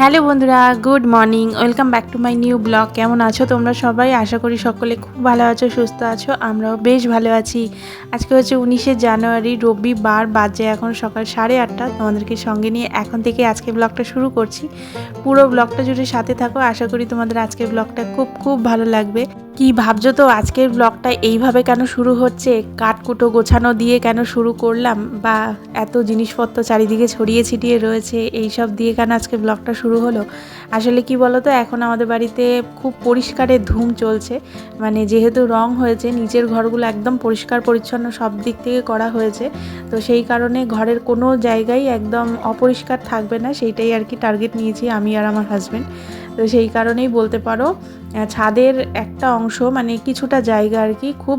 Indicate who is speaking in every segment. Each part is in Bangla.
Speaker 1: হ্যালো বন্ধুরা, good morning, welcome back to my new blog. কেমন আছো তোমরা সবাই? আশা করি সকলে খুব ভালো আছো, সুস্থ আছো, আমরাও বেশ ভালো আছি। আজকে হচ্ছে উনিশে জানুয়ারি, রবিবার বাজে এখন সকাল সাড়ে আটটা। তোমাদেরকে সঙ্গে নিয়ে এখন থেকে আজকে ব্লগটা শুরু করছি। পুরো ব্লগটা জুড়ে সাথে থাকো। আশা করি তোমাদের আজকে ব্লগটা খুব খুব ভালো লাগবে। কি ভাবছ তো? আজকের ব্লগটা এইভাবে কেন শুরু হচ্ছে? কাঠকুটো গোছানো দিয়ে কেন শুরু করলাম? বা এত জিনিসপত্র চারিদিকে ছড়িয়ে ছিটিয়ে রয়েছে এই সব দিয়ে কেন আজকে ব্লগটা শুরু হলো? আসলে কি বলো তো এখন আমাদের বাড়িতে খুব পরিষ্কারের ধুম চলছে। মানে যেহেতু রং হয়েছে, নিচের ঘরগুলো একদম পরিষ্কার পরিচ্ছন্ন সব দিক থেকে করা হয়েছে। তো সেই কারণে ঘরের কোনো জায়গায় একদম অপরিষ্কার থাকবে না, সেইটাই আর কি টার্গেট নিয়েছি আমি আর আমার হাজব্যান্ড তো সেই কারণেই বলতে পারো ছাদের একটা অংশ মানে কিছুটা জায়গা আর কি, খুব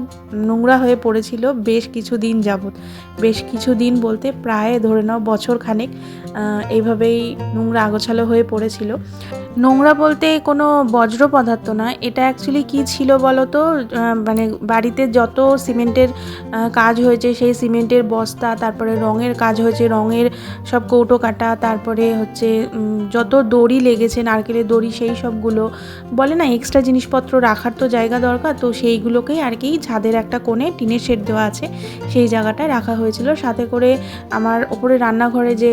Speaker 1: নোংরা হয়ে পড়েছিল বেশ কিছু দিন যাবৎ। বেশ কিছু দিন বলতে প্রায় ধরে নাও বছর খানেক এইভাবেই নোংরা আগোছালো হয়ে পড়েছিল। নোংরা বলতে কোনো বজ্র পদার্থ না, এটা অ্যাকচুয়ালি কি ছিল বলো তো? মানে বাড়িতে যত সিমেন্টের কাজ হয়েছে সেই সিমেন্টের বস্তা, তারপরে রঙের কাজ হয়েছে, রঙের সব কৌটো কাটা, তারপরে হচ্ছে যত দড়ি লেগেছে, নারকেলের দড়ি সেই সবগুলো, বলে না এক্সট্রা জিনিসপত্র রাখার তো জায়গা দরকার, তো সেইগুলোকেই আর কি ছাদের একটা কোণে টিনের শেড দেওয়া আছে। সেই জায়গাটায় রাখা হয়েছিল। সাথে করে আমার ওপরে রান্নাঘরে যে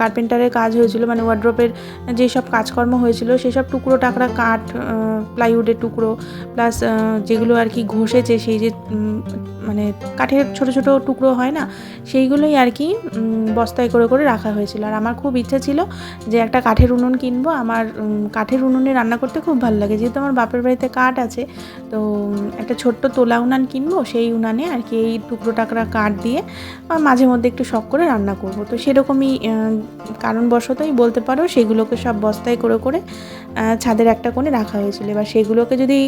Speaker 1: কার্পেন্টারের কাজ হয়েছিল মানে ওয়ার্ড্রপের যেসব কাজকর্ম হয়েছিল, সেসব টুকরো, টাকরা, কাঠ প্লাইউডের টুকরো প্লাস যেগুলো আর কি ঘষেছে, সেই যে মানে কাঠের ছোট ছোট টুকরো হয় না, সেইগুলোই আর কি বস্তায় করে করে রাখা হয়েছিল। আর আমার খুব ইচ্ছা ছিল যে একটা কাঠের উনুন কিনবো। আমার কাঠের উনুনে রান্না করতে খুব ভালো লাগে। যেহেতু আমার বাপের বাড়িতে কাঠ আছে, তো একটা ছোট্ট তোলা উনান কিনবো, সেই উনানে আর কি এই টুকরো টাকরা কাঠ দিয়ে মাঝে মধ্যে একটু শখ করে রান্না করব। তো সেরকমই কারণবশতই বলতে পারো, সেগুলোকে সব বস্তায় করে করে ছাদের একটা কোণে রাখা হয়েছিল। এবার সেগুলোকে যদি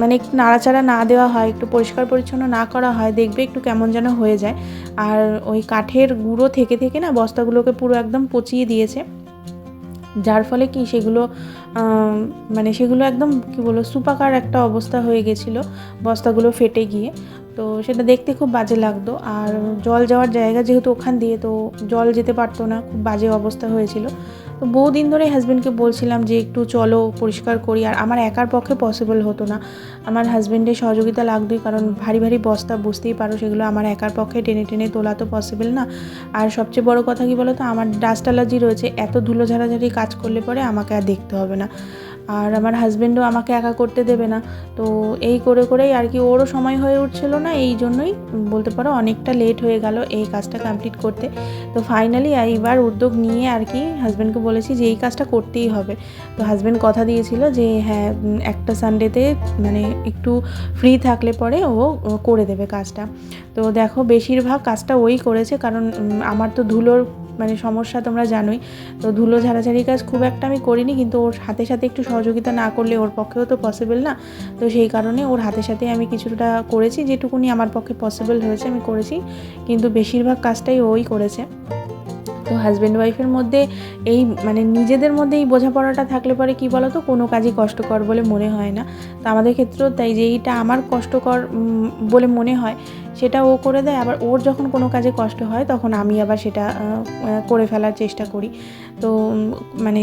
Speaker 1: মানে একটু নাড়াচাড়া না দেওয়া হয়, একটু পরিষ্কার পরিচ্ছন্ন না করা হয়, দেখবে একটু কেমন যেন হয়ে যায়। আর ওই কাঠের গুঁড়ো থেকে থেকে না বস্তাগুলোকে পুরো একদম পচিয়ে দিয়েছে। যার ফলে কি সেগুলো মানে সেগুলো একদম, কি বলব, সুপাকার একটা অবস্থা হয়ে গেছিল বস্তাগুলো ফেটে গিয়ে। তো সেটা দেখতে খুব বাজে লাগতো। আর জল যাওয়ার জায়গা যেহেতু ওখান দিয়ে, তো জল যেতে পারতো না। খুব বাজে অবস্থা হয়েছিল। তো বহুদিন ধরে হাজব্যান্ডকে বলছিলাম যে একটু চলো, পরিষ্কার করি, আর আমার একার পক্ষে পসিবল হতো না। আমার হাজব্যান্ডের সহযোগিতা লাগতোই কারণ ভারী ভারী বস্তা বুঝতেই পারো, সেগুলো আমার একার পক্ষে টেনে টেনে তোলা তো পসিবল না। আর সবচেয়ে বড় কথা কি বলো তো আমার ডাস্ট অ্যালার্জি রয়েছে, এত ধুলো ঝাড়াঝাড়ি কাজ করলে পরে আমাকে আর দেখতে হবে না। আর আমার হাজব্যান্ডও আমাকে একা করতে দেবে না। তো এই করে করেই আর কি ওরও সময় হয়ে উঠছিল না, এই জন্যই বলতে পারো অনেকটা লেট হয়ে গেল এই কাজটা কমপ্লিট করতে। তো ফাইনালি এইবার উদ্যোগ নিয়ে আর কি হাজব্যান্ডকে বলেছি যে এই কাজটা করতেই হবে। তো হাজব্যান্ড কথা দিয়েছিল যে হ্যাঁ একটা সানডেতে মানে একটু ফ্রি থাকলে পরে ও করে দেবে কাজটা। তো দেখো বেশিরভাগ কাজটা ওই করেছে, কারণ আমার তো ধুলোর মানে সমস্যা তোমরা জানোই। তো ধুলো ঝাড়াঝাড়ি কাজ খুব একটা আমি করিনি, কিন্তু ওর হাতে সাথে একটু সহযোগিতা না করলে ওর পক্ষেও তো পসিবল না। তো সেই কারণে ওর হাতে সাথে আমি কিছুটা করেছি, যেটুকুনি আমার পক্ষে পসিবল হয়েছে আমি করেছি। কিন্তু বেশিরভাগ কাজটাই ওই করেছে। তো হাজব্যান্ড ওয়াইফের মধ্যে এই মানে নিজেদের মধ্যে এই বোঝাপড়াটা থাকলে পরে কি বলো তো কোনো কাজই কষ্টকর বলে মনে হয় না। তো আমাদের ক্ষেত্রেও তাই যে এইটা আমার কষ্টকর বলে মনে হয়। সেটা ও করে দেয়, আবার ওর যখন কোনো কাজে কষ্ট হয়, তখন আমি আবার সেটা করে ফেলার চেষ্টা করি। তো মানে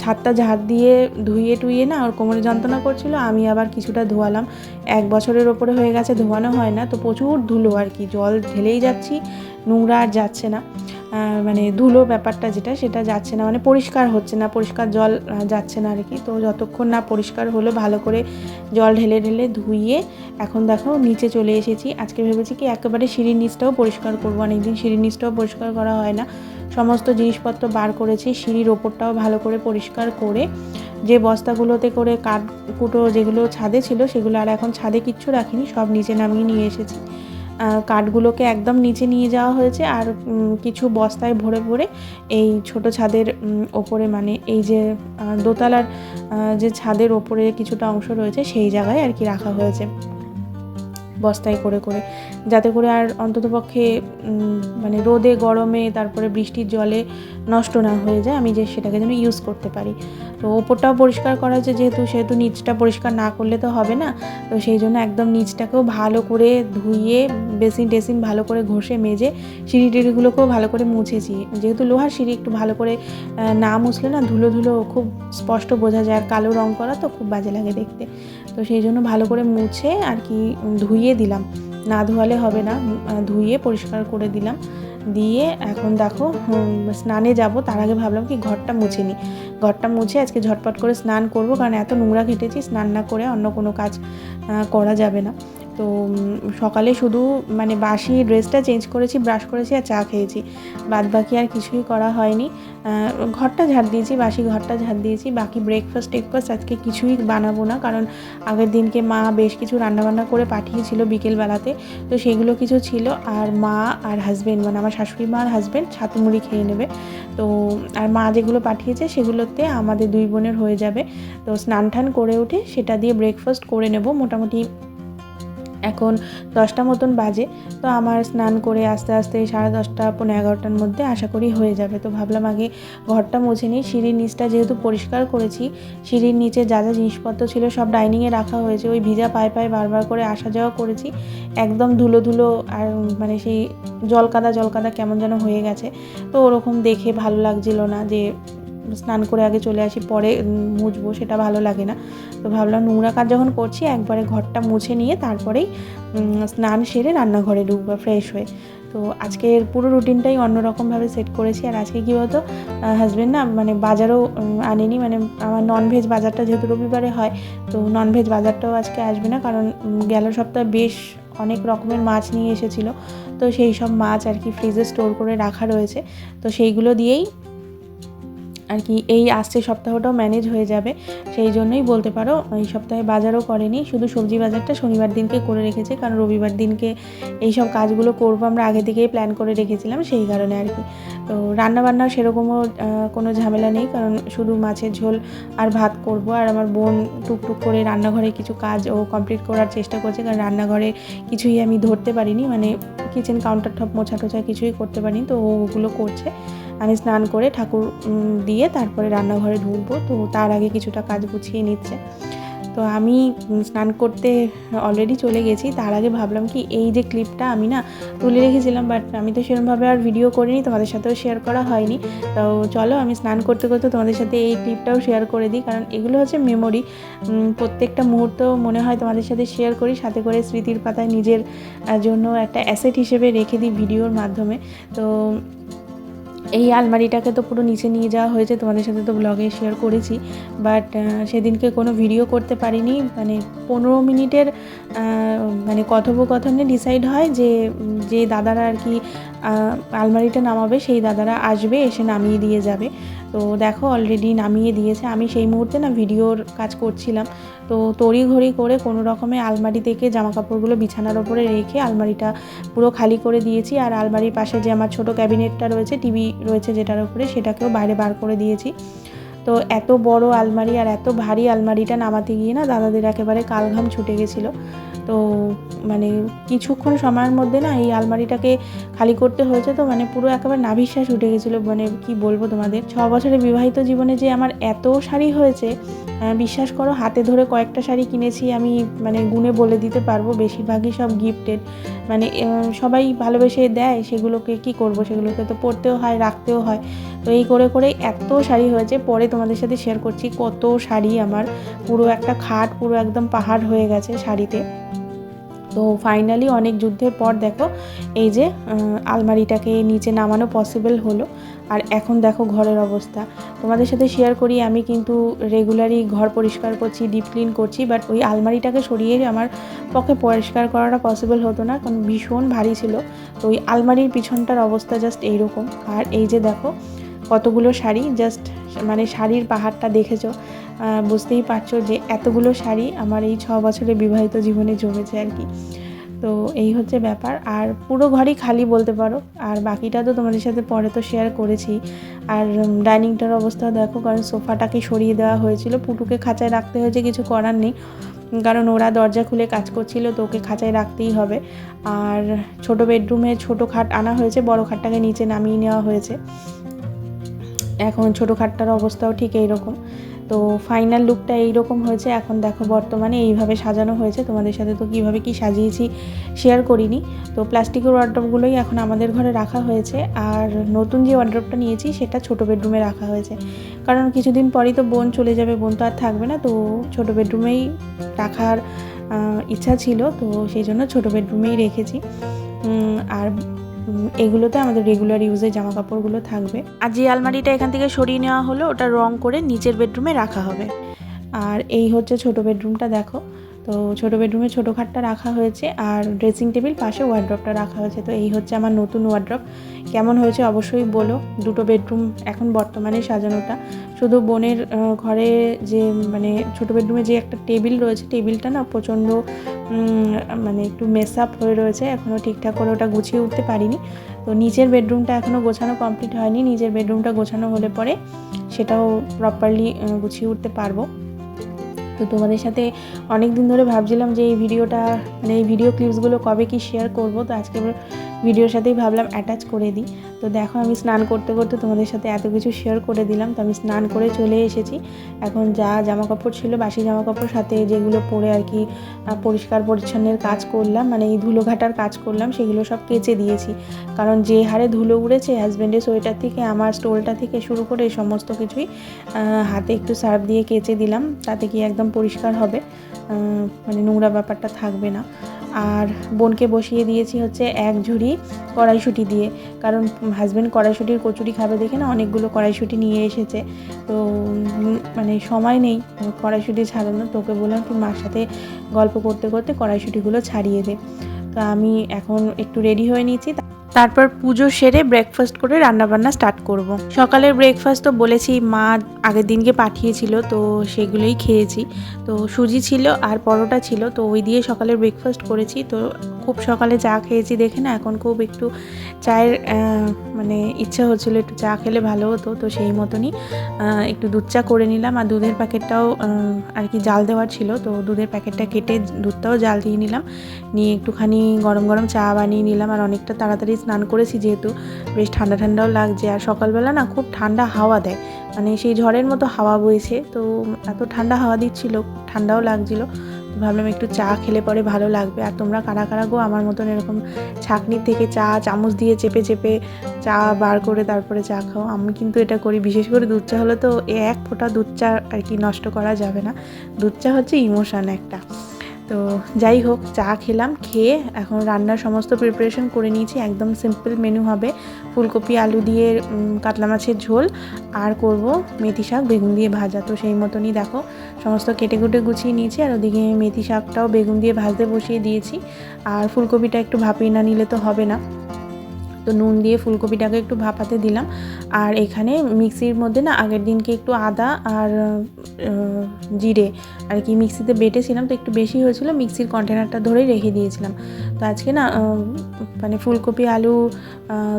Speaker 1: ছাদটা ঝাড় দিয়ে ধুয়ে টুইয়ে না ওর কোমরে যন্ত্রণা করছিল, আমি আবার কিছুটা ধোয়ালাম। এক বছরের ওপরে হয়ে গেছে, ধোয়ানো হয় না, তো প্রচুর ধুলো আর কি, জল ঢেলেই যাচ্ছি, নোংরা আর যাচ্ছে না। মানে ধুলো ব্যাপারটা যেটা, সেটা যাচ্ছে না মানে পরিষ্কার হচ্ছে না, পরিষ্কার জল যাচ্ছে না আর কি। তো যতক্ষণ না পরিষ্কার হলো, ভালো করে জল ঢেলে ঢেলে ধুইয়ে এখন দেখো নিচে চলে এসেছি। আজকে ভেবেছি কি একেবারে সিঁড়ির নিচটাও পরিষ্কার করব, অনেকদিন সিঁড়ির নিচটাও পরিষ্কার করা হয় না। সমস্ত জিনিসপত্র বার করেছি, সিঁড়ির ওপরটাও ভালো করে পরিষ্কার করে, যে বস্তাগুলোতে করে কাঠ, কুটো যেগুলো ছাদে ছিল, সেগুলো আর এখন ছাদে কিচ্ছু রাখিনি, সব নিচে নামিয়ে নিয়ে এসেছি। কাঠগুলোকে একদম নিচে নিয়ে যাওয়া হয়েছে আর কিছু বস্তায় ভরে ভরে এই ছোট ছাদের ওপরে মানে এই যে দোতলার যে ছাদের ওপরে কিছুটা অংশ রয়েছে সেই জায়গায় আর কি রাখা হয়েছে। বস্তায় করে করে। যাতে করে আর অন্ততপক্ষে মানে রোদে, গরমে, তারপরে বৃষ্টির জলে নষ্ট না হয়ে যায়, আমি যে সেটাকে যেন ইউজ করতে পারি। তো ওপরটাও পরিষ্কার করা হয়েছে, যেহেতু সেহেতু নিচটা পরিষ্কার না করলে তো হবে না। তো সেই জন্য একদম নিচটাকেও ভালো করে ধুইয়ে বেসিন টেসিন ভালো করে ঘষে, মেজে সিঁড়ি টিড়িগুলোকেও ভালো করে মুছেছি। যেহেতু লোহার সিঁড়ি একটু ভালো করে না মুছলে না ধুলো ধুলো খুব স্পষ্ট বোঝা যায়, আর কালো রং করা তো খুব বাজে লাগে দেখতে। তো সেই জন্য ভালো করে মুছে আর কি ধুইয়ে দিলাম। না ধোয়ালে হবে না। ধুয়ে ধুইয়ে পরিষ্কার করে দিলাম। দিয়ে এখন দেখো স্নানে যাব। তার আগে ভাবলাম কি ঘরটা মুছে নিই ঘরটা মুছে আজকে ঝটপট করে স্নান করব। কারণ এত নোংরা ঘেটেছি স্নান না করে অন্য কোনো কাজ করা যাবে না। তো সকালে শুধু মানে বাসি ড্রেসটা চেঞ্জ করেছি, ব্রাশ করেছি আর চা খেয়েছি। বাদ বাকি আর কিছুই করা হয়নি। ঘরটা ঝাড় দিয়েছি, বাসি ঘরটা ঝাড় দিয়েছি। বাকি ব্রেকফাস্ট টেকফাস্ট আজকে কিছুই বানাবো না, কারণ আগের দিনকে মা বেশ কিছু রান্নাবান্না করে পাঠিয়েছিল বিকেলবেলাতে। তো সেগুলো কিছু ছিল। আর মা আর হাজবেন্ড মানে আমার শাশুড়ি মা আর হাজবেন্ড ছাতু মুড়ি খেয়ে নেবে। তো, আর মা যেগুলো পাঠিয়েছে সেগুলোতে আমাদের দুই বোনের হয়ে যাবে। তো স্নান টান করে উঠে সেটা দিয়ে ব্রেকফাস্ট করে নেব। মোটামুটি এখন দশটা মতন বাজে, তো আমার স্নান করে আস্তে আস্তে সাড়ে দশটা পনেরো এগারোটার মধ্যে আশা করি হয়ে যাবে। তো ভাবলাম আগে ঘরটা মুছে নিই, সিঁড়ির নিচটা যেহেতু পরিষ্কার করেছি, সিঁড়ির নিচে যা যা জিনিসপত্র ছিল সব ডাইনিংয়ে রাখা হয়েছে, ওই ভিজা পায়ে পায়ে বারবার করে আসা যাওয়া করেছি। একদম ধুলো ধুলো আর মানে সেই জলকাদা জলকাদা কেমন যেন হয়ে গেছে। তো ওরকম দেখে ভালো লাগছিল না যে স্নান করে আগে চলে আসি, পরে মুছবো, সেটা ভালো লাগে না। তো ভাবলাম নোংরা কাজ যখন করছি, একবারে ঘরটা মুছে নিয়ে তারপরেই স্নান সেরে রান্নাঘরে ঢুকবো ফ্রেশ হয়ে। তো আজকের পুরো রুটিনটাই অন্যরকমভাবে সেট করেছি। আর আজকে কী বলতো হাজব্যান্ড না মানে বাজারও আনেনি। মানে আমার ননভেজ বাজারটা যেহেতু রবিবারে হয়, তো ননভেজ বাজারটাও আজকে আসবে না। কারণ গেল সপ্তাহে বেশ অনেক রকমের মাছ নিয়ে এসেছিল। তো সেই সব মাছ আর কি ফ্রিজে স্টোর করে রাখা রয়েছে। তো সেইগুলো দিয়েই আর কি, এই আসছে সপ্তাহটাও ম্যানেজ হয়ে যাবে। সেই জন্যই বলতে পারো, এই সপ্তাহে বাজারও করেনি, শুধু সবজি বাজারটা শনিবার দিনকে করে রেখেছে, কারণ রবিবার দিনকে এই সব কাজগুলো করব আমরা আগে থেকেই প্ল্যান করে রেখেছিলাম, সেই কারণে আর কি। তো রান্নাবান্নাও সেরকমও কোনো ঝামেলা নেই, কারণ শুধু মাছের ঝোল আর ভাত করব, আর আমার বোন টুকটুক করে রান্নাঘরে কিছু কাজ ও কমপ্লিট করার চেষ্টা করছে, কারণ রান্নাঘরে কিছুই আমি ধরতে পারিনি মানে কিচেন কাউন্টার টপ মোছা টোছা কিছুই করতে পারিনি, তো ওগুলো করছে। আমি স্নান করে ঠাকুর দিয়ে তারপরে রান্নাঘরে ঢুকবো। তো তার আগে কিছুটা কাজ গুছিয়ে নিচ্ছে। তো আমি স্নান করতে অলরেডি চলে গেছি। তার আগে ভাবলাম কি, এই যে ক্লিপটা আমি না তুলে রেখেছিলাম বাট আমি তো সেরকমভাবে আর ভিডিও করিনি, তোমাদের সাথেও শেয়ার করা হয়নি। তো চলো আমি স্নান করতে করতে তোমাদের সাথে এই ক্লিপটাও শেয়ার করে দিই, কারণ এগুলো হচ্ছে মেমোরি প্রত্যেকটা মুহূর্ত মনে হয় তোমাদের সাথে শেয়ার করি, সাথে করে স্মৃতির পাতায় নিজের জন্য একটা অ্যাসেট হিসেবে রেখে দিই ভিডিওর মাধ্যমে। তো এই আলমারিটাকে তো পুরো নিচে নিয়ে যাওয়া হয়েছে, তোমাদের সাথে তো ব্লগে শেয়ার করেছি। বাট সেদিনকে কোনো ভিডিও করতে পারিনি। মানে পনেরো মিনিটের মানে কথোপকথনে ডিসাইড হয় যে যে দাদারা আর কি আলমারিটা নামাবে, সেই দাদারা আসবে, এসে নামিয়ে দিয়ে যাবে। তো দেখো অলরেডি নামিয়ে দিয়েছে। আমি সেই মুহূর্তে না ভিডিওর কাজ করছিলাম। তো তড়িঘড়ি করে কোনো রকমে আলমারি থেকে জামা কাপড়গুলো বিছানার ওপরে রেখে আলমারিটা পুরো খালি করে দিয়েছি। আর আলমারির পাশে যে আমার ছোট ক্যাবিনেটটা রয়েছে, টিভি রয়েছে যেটার ওপরে সেটাকেও বাইরে বার করে দিয়েছি। তো এত বড় আলমারি আর এত ভারী আলমারিটা নামাতে গিয়ে না দাদাদের একেবারে কালঘাম ছুটে গেছিল। তো মানে কিছুক্ষণ সময়ের মধ্যে না এই আলমারিটাকে খালি করতে হয়েছে তো মানে পুরো একেবারে নাভিশ্বাস উঠে গেছিল। মানে কি বলব তোমাদের? ছ বছরের বিবাহিত জীবনে যে আমার এত শাড়ি হয়েছে বিশ্বাস করো হাতে ধরে কয়েকটা শাড়ি কিনেছি আমি মানে গুণে বলে দিতে পারব, বেশিরভাগই সব গিফটেড মানে সবাই ভালোবেসে দেয়, সেগুলোকে কি করব? সেগুলোকে তো পরতেও হয়, রাখতেও হয়। তো এই করে করে এত শাড়ি হয়েছে, পরে তোমাদের সাথে শেয়ার করছি কত শাড়ি আমার। পুরো একটা খাট, পুরো একদম পাহাড় হয়ে গেছে শাড়িতে। তো ফাইনালি অনেক যুদ্ধের পর দেখো, এই যে আলমারিটাকে নিচে নামানো পসিবল হলো। আর এখন দেখো ঘরের অবস্থা। তোমাদের সাথে শেয়ার করি, আমি কিন্তু রেগুলারই ঘর পরিষ্কার করছি ডিপ ক্লিন করছি বাট ওই আলমারিটাকে সরিয়ে আমার পক্ষে পরিষ্কার করাটা পসিবল হতো না, কারণ ভীষণ ভারী ছিল। তো ওই আলমারির পিছনটার অবস্থা জাস্ট এইরকম। আর এই যে দেখো, কতগুলো শাড়ি জাস্ট মানে শাড়ির পাহাড়টা দেখেছ? বুঝতেই পারছ যে এতগুলো শাড়ি আমার এই ছ বছরে বিবাহিত জীবনে জমেছে আর কি। তো এই হচ্ছে ব্যাপার। আর পুরো ঘরই খালি বলতে পারো। আর বাকিটা তো তোমাদের সাথে পরে তো শেয়ার করেছি। আর ডাইনিংটার অবস্থা দেখো, কারণ সোফাটাকে সরিয়ে দেওয়া হয়েছিল। পুটুকে খাঁচায় রাখতে হয়েছে, কিছু করার নেই। কারণ ওরা দরজা খুলে কাজ করছিল, তো ওকে খাঁচায় রাখতেই হবে। আর ছোট বেডরুমে ছোট খাট আনা হয়েছে, বড় খাটটাকে নিচে নামিয়ে নেওয়া হয়েছে। এখন ছোটো খাটটার অবস্থাও ঠিক এইরকম। তো ফাইনাল লুকটা এইরকম হয়েছে, এখন দেখো বর্তমানে এইভাবে সাজানো হয়েছে। তোমাদের সাথে তো কীভাবে কি সাজিয়েছি শেয়ার করিনি। তো প্লাস্টিকের ওয়ার্ড্রপগুলোই এখন আমাদের ঘরে রাখা হয়েছে। আর নতুন যে ওয়ার্ড্রপটা নিয়েছি, সেটা ছোটো বেডরুমে রাখা হয়েছে। কারণ কিছুদিন পরেই তো বোন চলে যাবে, বোন তো আর থাকবে না। তো ছোটো বেডরুমেই রাখার ইচ্ছা ছিল। তো সেই জন্য ছোটো বেডরুমেই রেখেছি। আর এগুলোতে আমাদের রেগুলার ইউজের জামা কাপড়গুলো থাকবে। আর যে আলমারিটা এখান থেকে সরিয়ে নেওয়া হলো, ওটা রং করে নিচের বেডরুমে রাখা হবে। আর এই হচ্ছে ছোট বেডরুমটা দেখো। তো ছোটো বেডরুমে ছোটো খাটটা রাখা হয়েছে আর ড্রেসিং টেবিল পাশে ওয়ার্ড্রপটা রাখা হয়েছে। তো এই হচ্ছে আমার নতুন ওয়ার্ড্রপ কেমন হয়েছে অবশ্যই বলো। দুটো বেডরুম এখন বর্তমানে সাজানোটা। শুধু বোনের ঘরে যে মানে ছোটো বেডরুমে যে একটা টেবিল রয়েছে টেবিলটা না প্রচণ্ড মানে একটু মেস আপ হয়ে রয়েছে। এখনও ঠিকঠাক করে ওটা গুছিয়ে উঠতে পারিনি। তো নিচের বেডরুমটা এখনও গোছানো কমপ্লিট হয়নি। নিজের বেডরুমটা গোছানো হলে পরে সেটাও প্রপারলি গুছিয়ে উঠতে পারব। তো তোমাদের সাথে অনেক দিন ধরে ভাবছিলাম যে এই ভিডিওটা মানে এই ভিডিও ক্লিপসগুলো কবে কি শেয়ার করব, তো আজকে ভিডিওর সাথেই ভাবলাম অ্যাটাচ করে দিই। তো দেখো আমি স্নান করতে করতে তোমাদের সাথে এত কিছু শেয়ার করে দিলাম, তো আমি স্নান করে চলে এসেছি। এখন যা জামা কাপড় ছিল, বাসি জামা কাপড় সাথে যেগুলো পরে আর কি পরিষ্কার পরিচ্ছন্নের কাজ করলাম মানে এই ধুলো ঘাটার কাজ করলাম, সেগুলো সব কেচে দিয়েছি। কারণ যে হারে ধুলো উড়েছে হাজব্যান্ডের সোয়েটার থেকে, আমার স্টোলটা থেকে শুরু করে সমস্ত কিছুই হাতে একটু সার্ফ দিয়ে কেচে দিলাম, তাতে কি একদম পরিষ্কার হবে মানে নোংরা ব্যাপারটা থাকবে না। আর বোনকে বসিয়ে দিয়েছি হচ্ছে এক ঝুড়ি কড়াইশুঁটি দিয়ে, কারণ হাজব্যান্ড কড়াইশুঁটির কচুরি খাবে দেখে না অনেকগুলো কড়াইশুঁটি নিয়ে এসেছে। তো মানে সময় নেই কড়াইশুঁটি ছাড়ানো তোকে বললাম তুই মার সাথে গল্প করতে করতে কড়াইশুঁটিগুলো ছাড়িয়ে দে। তো আমি এখন একটু রেডি হয়ে নিয়েছি। তারপর পুজো সেরে ব্রেকফাস্ট করে রান্নাবান্না স্টার্ট করব। সকালের ব্রেকফাস্ট তো বলেছি, মা আগের দিনকে পাঠিয়েছিল, তো সেগুলোই খেয়েছি। তো সুজি ছিল আর পরোটা ছিল, তো ওই দিয়ে সকালের ব্রেকফাস্ট করেছি। তো খুব সকালে চা খেয়েছি দেখে না, এখন খুব একটু চায়ের মানে ইচ্ছা হচ্ছিল একটু চা খেলে ভালো হতো, তো সেই মতনই একটু দুধ চা করে নিলাম। আর দুধের প্যাকেটটাও আর কি জাল দেওয়ার ছিল, তো দুধের প্যাকেটটা কেটে দুধটাও জাল দিয়ে নিলাম। নিয়ে একটুখানি গরম গরম চা বানিয়ে নিলাম, আর অনেকটা তাড়াতাড়ি স্নান করেছি যেহেতু, বেশ ঠান্ডা ঠান্ডাও লাগছে। আর সকালবেলা না খুব ঠান্ডা হাওয়া দেয়। মানে সেই ঝড়ের মতো হাওয়া বইছে। তো এত ঠান্ডা হাওয়া দিচ্ছিল, ঠান্ডাও লাগছিল। ভাবলাম একটু চা খেলে পরে ভালো লাগবে। আর তোমরা কারা কারা গো আমার মতন এরকম ছাঁকনির থেকে চা, চামচ দিয়ে চেপে চেপে চা বার করে তারপরে চা খাও? আমি কিন্তু এটা করি। বিশেষ করে দুধ চা হলে তো এক ফোঁটা দুধ চা আর কি নষ্ট করা যাবে না। দুধ চা হচ্ছে ইমোশান একটা। তো যাই হোক, চা খেলাম, খেয়ে এখন রান্নার সমস্ত প্রিপারেশন করে নিয়েছি। একদম সিম্পল মেনু হবে। ফুলকপি, আলু দিয়ে কাতলা মাছের ঝোল আর করব মেথি শাক, বেগুন দিয়ে ভাজা। তো সেই মতনই দেখো, সমস্ত কেটে কুটে গুছিয়ে নিয়েছি আর ওদিকে মেথি শাকটাও বেগুন দিয়ে ভাজতে বসিয়ে দিয়েছি। আর ফুলকপিটা একটু ভাপিয়ে না নিলে তো হবে না। তো নুন দিয়ে ফুলকপিটাকে একটু ভাপাতে দিলাম। আর এখানে মিক্সির মধ্যে না আগের দিনকে একটু আদা আর জিরে, আর কি মিক্সিতে বেটেছিলাম তো একটু বেশি হয়েছিল, মিক্সির কন্টেনারটা ধরেই রেখে দিয়েছিলাম। তো আজকে না মানে ফুলকপি, আলু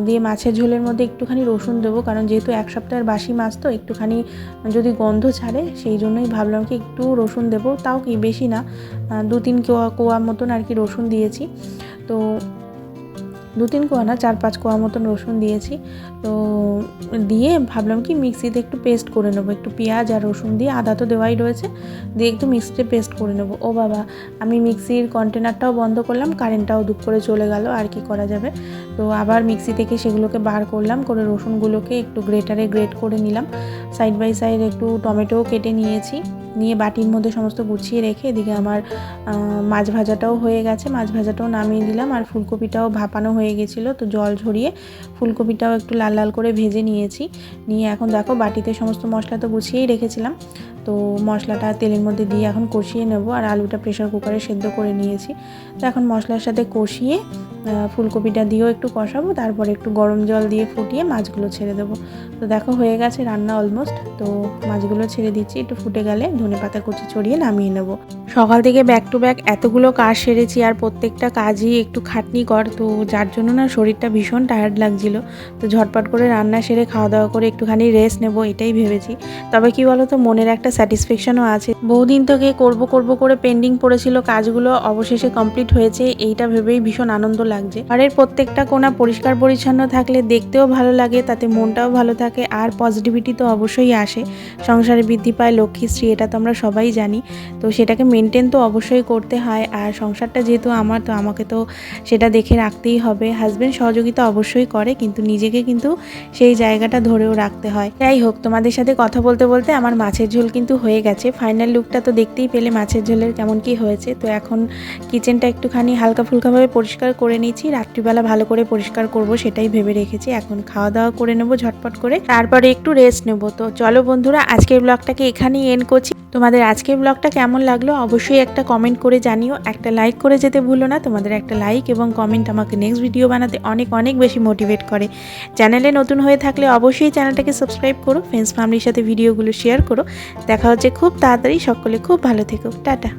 Speaker 1: দিয়ে মাছের ঝোলের মধ্যে একটুখানি রসুন দেবো, কারণ যেহেতু এক সপ্তাহের বাসি মাছ তো একটুখানি যদি গন্ধ ছাড়ে, সেই জন্যই ভাবলাম কি একটু রসুন দেবো, তাও কি বেশি না। দু তিন কোয়া কোয়া মতন আর কি রসুন দিয়েছি। তো দু তিন কোয়া না, চার পাঁচ কোয়া মতন রসুন দিয়েছি। তো দিয়ে ভাবলাম কি মিক্সিতে একটু পেস্ট করে নেব, একটু পেঁয়াজ আর রসুন দিয়ে আদা তো দেওয়াই রয়েছে। দিয়ে একটু মিক্সিতে পেস্ট করে নেব। ও বাবা, আমি মিক্সির কন্টেনারটাও বন্ধ করলাম, কারেন্টটাও দুপ করে চলে গেল, আর কি করা যাবে? তো আবার মিক্সি থেকে সেগুলোকে বার করলাম, করে রসুনগুলোকে একটু গ্রেটারে গ্রেট করে নিলাম। সাইড বাই সাইড একটু টমেটোও কেটে নিয়েছি। নিয়ে বাটির মধ্যে সমস্ত গুছিয়ে রেখে এদিকে আমার মাছ ভাজাটাও হয়ে গেছে। মাছ ভাজাটাও নামিয়ে দিলাম আর ফুলকপিটাও ভাপানো হয়ে গেছিল। তো জল ঝরিয়ে ফুলকপিটাও একটু লাল লাল করে ভেজে নিয়েছি। নিয়ে এখন দেখো বাটিতে সমস্ত মশলা তো গুছিয়েই রেখেছিলাম। তো মশলাটা তেলের মধ্যে দিয়ে এখন কষিয়ে নেব। আর আলুটা প্রেশার কুকারে সেদ্ধ করে নিয়েছি। তো এখন মশলার সাথে কষিয়ে ফুলকপিটা দিয়েও একটু কষাবো, তারপরে একটু গরম জল দিয়ে ফুটিয়ে মাছগুলো ছেড়ে দেবো। তো দেখো হয়ে গেছে রান্না অলমোস্ট তো মাছগুলো ছেড়ে দিচ্ছি, একটু ফুটে গেলে ধনে পাতা কুচি ছড়িয়ে নামিয়ে নেব। সকাল থেকে ব্যাক টু ব্যাক এতগুলো কাজ সেরেছি আর প্রত্যেকটা কাজই একটু খাটনি কর, তো যার জন্য না শরীরটা ভীষণ টায়ার্ড লাগছিল। তো ঝটপট করে রান্না সেরে খাওয়া দাওয়া করে একটুখানি রেস্ট নেব, এটাই ভেবেছি। তবে কি বলো তো মনের একটা স্যাটিসফ্যাকশনও আছে। বহুদিন থেকে করব করব করে পেন্ডিং পড়েছিল কাজগুলো, অবশেষে কমপ্লিট হয়েছে, এইটা ভেবেই ভীষণ আনন্দ লাগছে। আর এর প্রত্যেকটা কোণা পরিষ্কার পরিচ্ছন্ন থাকলে দেখতেও ভালো লাগে, তাতে মনটাও ভালো থাকে, আর পজিটিভিটি তো অবশ্যই আসে। সংসারে বৃদ্ধি পায় লক্ষ্মীশ্রী এটা তো আমরা সবাই জানি। তো সেটাকে মেনটেন তো অবশ্যই করতে হয়। আর সংসারটা যেহেতু আমার, তো আমাকে তো সেটা দেখে রাখতেই হবে। হাজব্যান্ড সহযোগিতা অবশ্যই করে, কিন্তু নিজেকে কিন্তু সেই জায়গাটা ধরেও রাখতে হয়। যাই হোক, তোমাদের সাথে কথা বলতে বলতে আমার মাছের ঝোল কিন্তু হয়ে গেছে। ফাইনাল লুকটা তো দেখতেই পেলে মাছের ঝোলের কেমন কি হয়েছে। তো এখন কিচেনটা একটুখানি হালকা ফুলকাভাবে পরিষ্কার করে নিয়েছি। রাত্রিবেলা ভালো করে পরিষ্কার করব সেটাই ভেবে রেখেছি। এখন খাওয়া দাওয়া করে নেব ঝটপট করে। তারপরে একটু রেস্ট নেব। তো চলো বন্ধুরা, আজকের ব্লগটাকে এখানেই এন্ড করছি। তোমাদের আজকের ব্লগটা কেমন লাগল? অবশ্যই একটা কমেন্ট করে জানিও, একটা লাইক করে যেতে ভুলো না, তোমাদের একটা লাইক এবং কমেন্ট আমাকে নেক্সট ভিডিও বানাতে অনেক অনেক বেশি মোটিভেট করে। চ্যানেলে নতুন হয়ে থাকলে অবশ্যই চ্যানেলটাকে সাবস্ক্রাইব করো ফ্রেন্ডস ফ্যামিলির সাথে ভিডিওগুলো শেয়ার করো। দেখা হচ্ছে খুব তাড়াতাড়ি, সকলে খুব ভালো থেকো, টাটা।